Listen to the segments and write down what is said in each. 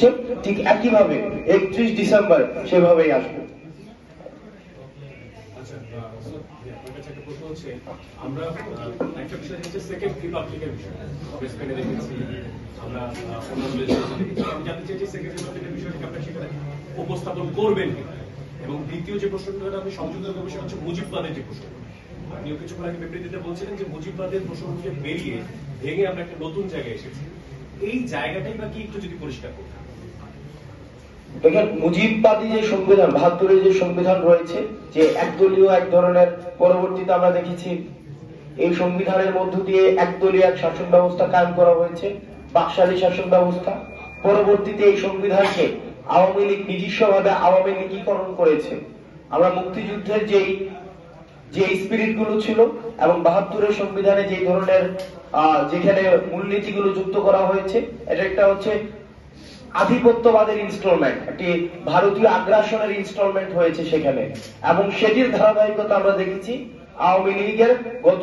এসেছে ঠিক একইভাবে একত্রিশ ডিসেম্বর সেভাবেই আসবে। আচ্ছা, সেখানে উপস্থাপন করবেন এবং দ্বিতীয় যে প্রশ্নটা আমি সেটা হচ্ছে মুজিববাদের যে প্রশ্ন। আপনিও কিছুক্ষণ আগে বিবৃতিতে বলছিলেন যে মুজিববাদের প্রসঙ্গকে বেরিয়ে ভেঙে আমরা একটা নতুন জায়গায় এসেছি। এই জায়গাটাই বা কি একটু যদি পরিষ্কার করতেন? দেখেন মুজিববাদী যে সংবিধান, বাহাত্তরের যে সংবিধান রয়েছে, যে একদলীয় এক ধরনের পরবর্তীতে আমরা দেখেছি, এই সংবিধানের মধ্য দিয়ে একদলীয় এক শাসন ব্যবস্থা কায়েম করা হয়েছে, বাকশালী শাসন ব্যবস্থা। পরবর্তীতে এই সংবিধানকে আওয়ামী লীগ নিজস্বভাবে আওয়ামী লীগীকরণ করেছে। আমরা মুক্তিযুদ্ধের যেই, যে স্পিরিটগুলো ছিল এবং বাহাত্তরের সংবিধানে যে ধরনের যেখানে মূলনীতিগুলো যুক্ত করা হয়েছে, এটা একটা হচ্ছে আধিপত্যবাদের ইনস্টলমেন্ট একটি ভারতীয় আগ্রাসনের ইনস্টলমেন্ট হয়েছে সেখানে। এবং সেটির ধারাবাহিকতা আমরা দেখেছি আওয়ামী লীগের গত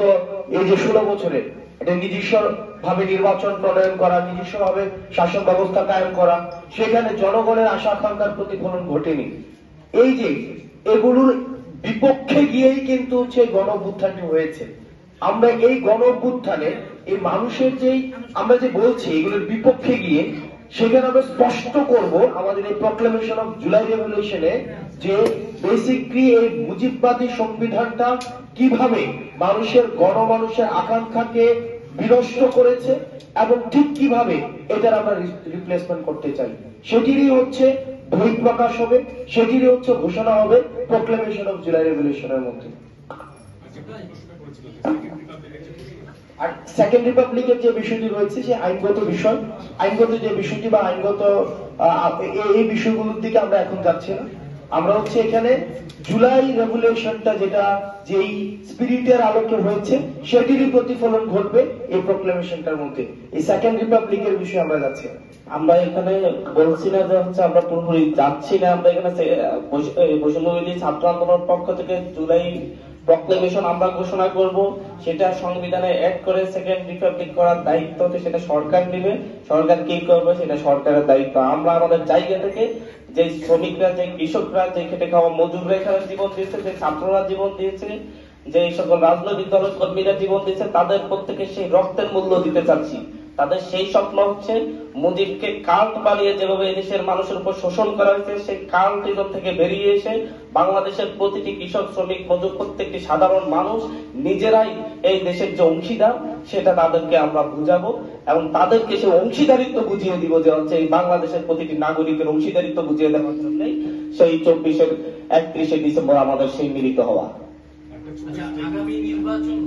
এই যে ষোলো বছরে এটা নিজস্ব ভাবে নির্বাচন প্রণয়ন করা নিজস্ব ভাবে শাসন ব্যবস্থা কায়েম করা, সেখানে জনগণের আশা আকাঙ্ক্ষার প্রতিফলন ঘটেনি। এই যে এগুলোর বিপক্ষে গিয়েই কিন্তু হচ্ছে গণ হয়েছে। আমরা এই গণ এই মানুষের যেই আমরা যে বলছি, এগুলোর বিপক্ষে গিয়ে সেখানে আমরা স্পষ্ট করব আমাদের এই প্রক্লেমেশন অফ জুলাই রেভলিউশনে যে বেসিকলি এই মুজিববাদী সংবিধানটা কীভাবে মানুষের গণমানুষের আকাঙ্ক্ষাকে বিনষ্ট করেছে এবং ঠিক কীভাবে এটার আমরা রিপ্লেসমেন্ট করতে চাই। সেটিরই হচ্ছে বই প্রকাশ হবে, সেটিরই হচ্ছে ঘোষণা হবে প্রক্লেমেশন অফ জুলাই রেভলিউশনের মধ্যে। আর সেকেন্ড রিপাবলিকের যে বিষয়টি রয়েছে, সে আইনগত বিষয়। আইনগত যে বিষয়টি বা আইনগত এই- বিষয়গুলোর দিকে আমরা এখন যাচ্ছি না। আমরা হচ্ছে এখানে জুলাই রেভুলেশনটা যেটা, যেই স্পিরিটের আলোকে হয়েছে, সেটিরই প্রতিফলন ঘটবে এই প্রোক্লেমেশনটার মধ্যে। এই সেকেন্ড রিপাবলিকের বিষয়ে আমরা যাচ্ছি আমরা এখানে বলছি না যে হচ্ছে আমরা পুরোপুরি যাচ্ছি না। আমরা এখানে বৈষম্য ছাত্র আন্দোলন পক্ষ থেকে জুলাই প্রক্লেমেশন আমরা ঘোষণা করব, সেটা সংবিধানে অ্যাড করে সেকেন্ড রিপাবলিক করার দায়িত্ব সেটা সরকার নেবে। সরকার কি করবে? সেটা সরকারের দায়িত্ব। আমরা আমাদের জায়গা থেকে যে শ্রমিকরা, যে কৃষকরা, যে খেটে খাওয়া মজুররা এখানে জীবন দিয়েছে যে ছাত্ররা জীবন দিয়েছে, যে সকল রাজনৈতিক দলের কর্মীরা জীবন দিয়েছে তাদের প্রত্যেকে সেই রক্তের মূল্য দিতে চাচ্ছি। তাদের সেই স্বপ্ন হচ্ছে মুজিবকে কাল্ট বানিয়ে যেভাবে এদেশের মানুষের উপর শোষণ করা হয়েছে, সেই কাল্টিজম থেকে বেরিয়ে এসে বাংলাদেশের প্রতিটি কৃষক, শ্রমিক, মজুর, প্রত্যেকটি সাধারণ মানুষ নিজেরাই এই দেশের যে অংশীদার, সেটা তাদেরকে আমরা বুঝাবো এবং তাদেরকে সে অংশীদারিত্ব বুঝিয়ে দিব যে হচ্ছে এই বাংলাদেশের প্রতিটি নাগরিকের অংশীদারিত্ব বুঝিয়ে দেওয়ার জন্যই সেই চব্বিশের একত্রিশে ডিসেম্বর আমাদের সেই মিলিত হওয়া। আচ্ছা আগামী নির্বাচন